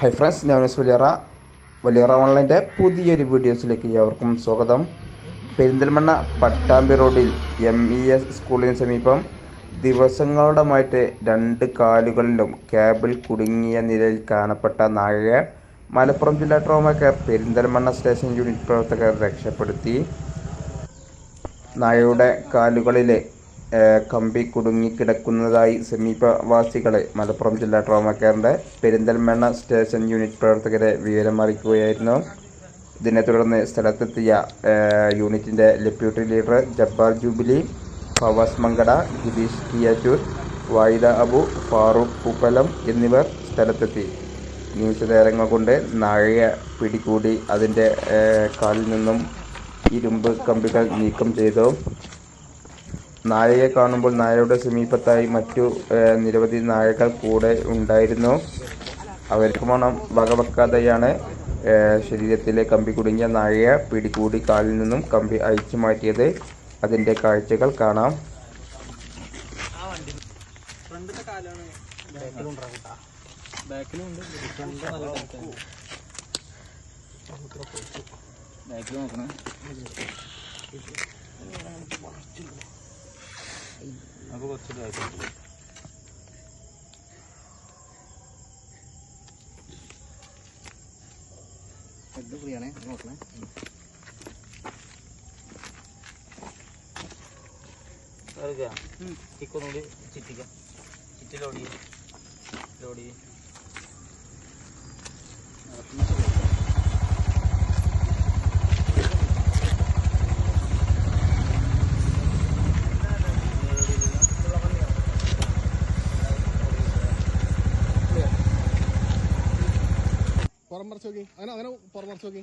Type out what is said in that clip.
High friends ഞാൻ miss വലിയറ വലിയറ ഓൺലൈന്റെ പുതിയൊരു വീഡിയോസിലേക്ക് എല്ലാവർക്കും സ്വാഗതം. പെരിന്തൽമണ്ണ പട്ടാമ്പി റോഡിൽ എം ഇ എസ് സ്കൂളിന് സമീപം ദിവസങ്ങളുടെമായിട്ട് രണ്ട് കാലുകളിലും ക്യാബിൽ കുടുങ്ങിയ നിലയിൽ കാണപ്പെട്ട നായയെ മലപ്പുറം ജില്ലാ trauma care Perinthalmanna station unit പ്രവർത്തകർ രക്ഷപ്പെടുത്തി. നായയുടെ കാലുകളിലെ കമ്പി കുടുങ്ങിക്കിടക്കുന്നതായി സമീപവാസികളെ മലപ്പുറം ജില്ലാ ട്രോമ കെയറിന്റെ പെരിന്തൽമണ്ണ സ്റ്റേഷൻ യൂണിറ്റ് പ്രവർത്തകരെ വിവരമറിയിക്കുകയായിരുന്നു. ഇതിനെ തുടർന്ന് സ്ഥലത്തെത്തിയ യൂണിറ്റിന്റെ deputy leader Jabbar jubilee Fawaz Mankada Girish Kiyattur Vayida Abu Farooq Pooppalam എന്നിവർ സ്ഥലത്തെത്തി. നിമിഷനേരങ്ങൾ കൊണ്ട് നാഴയ പിടികൂടി അതിന്റെ കാലിൽ നിന്നും ഇരുമ്പ് കമ്പികൾ നീക്കം ചെയ്തു. നായയെ കാണുമ്പോൾ നായയുടെ സമീപത്തായി മറ്റു നിരവധി നായകൾ കൂടെ ഉണ്ടായിരുന്നു. അവർക്ക് മണം വകവെക്കാതെയാണ് ശരീരത്തിലെ കമ്പി കുടുങ്ങിയ നായയെ പിടികൂടി കാലിൽ നിന്നും കമ്പി അഴിച്ചു മാറ്റിയത്. അതിന്റെ കാഴ്ചകൾ കാണാം. ബാക്കിലും നോക്കണേ അപ്പൊ കുറച്ച് ഹെഡ് ഫ്രീ ആണേ നോക്കണേ. ചിക്കൊന്നുകൂടി ചിറ്റിക്കാം. ചിറ്റി ലോഡ് ചെയ്യും. ലോഡ് ചെയ്യും. പുറം മറച്ച് നോക്കി. അങ്ങനെ അങ്ങനെ പുറം മറച്ച് നോക്കി.